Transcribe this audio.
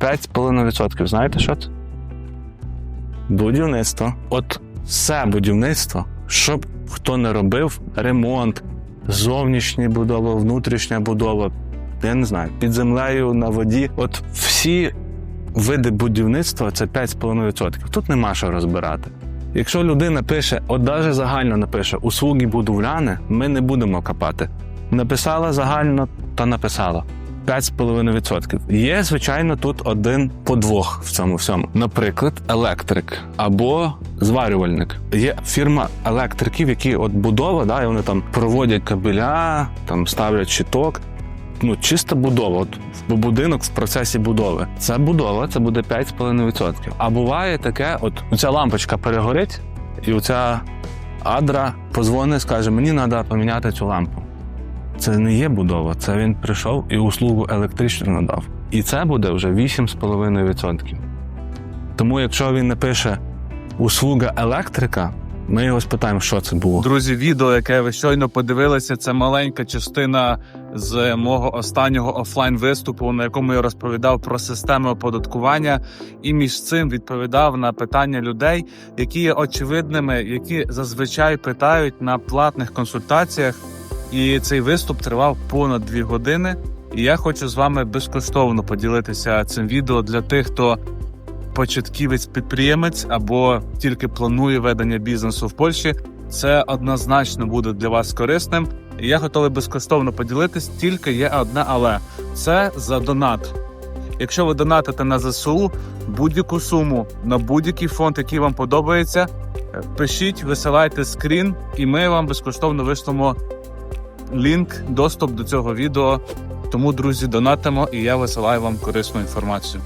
5,5%. Знаєте що це? Будівництво. От все будівництво, щоб хто не робив, ремонт, зовнішня будова, внутрішня будова, я не знаю, під землею на воді. От всі види будівництва це 5,5%. Тут нема що розбирати. Якщо людина пише, от даже загально напише услуги будівляни, ми не будемо копати. Написала загально, та написала. 5,5%. Є, звичайно, тут один подвох в цьому всьому. Наприклад, електрик або зварювальник. Є фірма електриків, які от будова, да, і вони там проводять кабеля, там ставлять щиток. Ну, чиста будова, от будинок в процесі будови. Це будова, це буде 5,5%. А буває таке: от ця лампочка перегорить, і оця адра позвонить, скаже: мені треба поміняти цю лампу. Це не є будова, це він прийшов і услугу електричну надав. І це буде вже 8,5%. Тому, якщо він напише услуга електрика, ми його спитаємо, що це було. Друзі, відео, яке ви щойно подивилися, це маленька частина з мого останнього офлайн виступу, на якому я розповідав про системи оподаткування, і між цим відповідав на питання людей, які є очевидними, які зазвичай питають на платних консультаціях. І цей виступ тривав понад дві години. І я хочу з вами безкоштовно поділитися цим відео для тих, хто початківець-підприємець або тільки планує ведення бізнесу в Польщі. Це однозначно буде для вас корисним. І я готовий безкоштовно поділитись. Тільки є одне, але це за донат. Якщо ви донатите на ЗСУ будь-яку суму на будь-який фонд, який вам подобається, пишіть, висилайте скрін, і ми вам безкоштовно вишлемо лінк, доступ до цього відео. Тому, друзі, донатимо, і я висилаю вам корисну інформацію.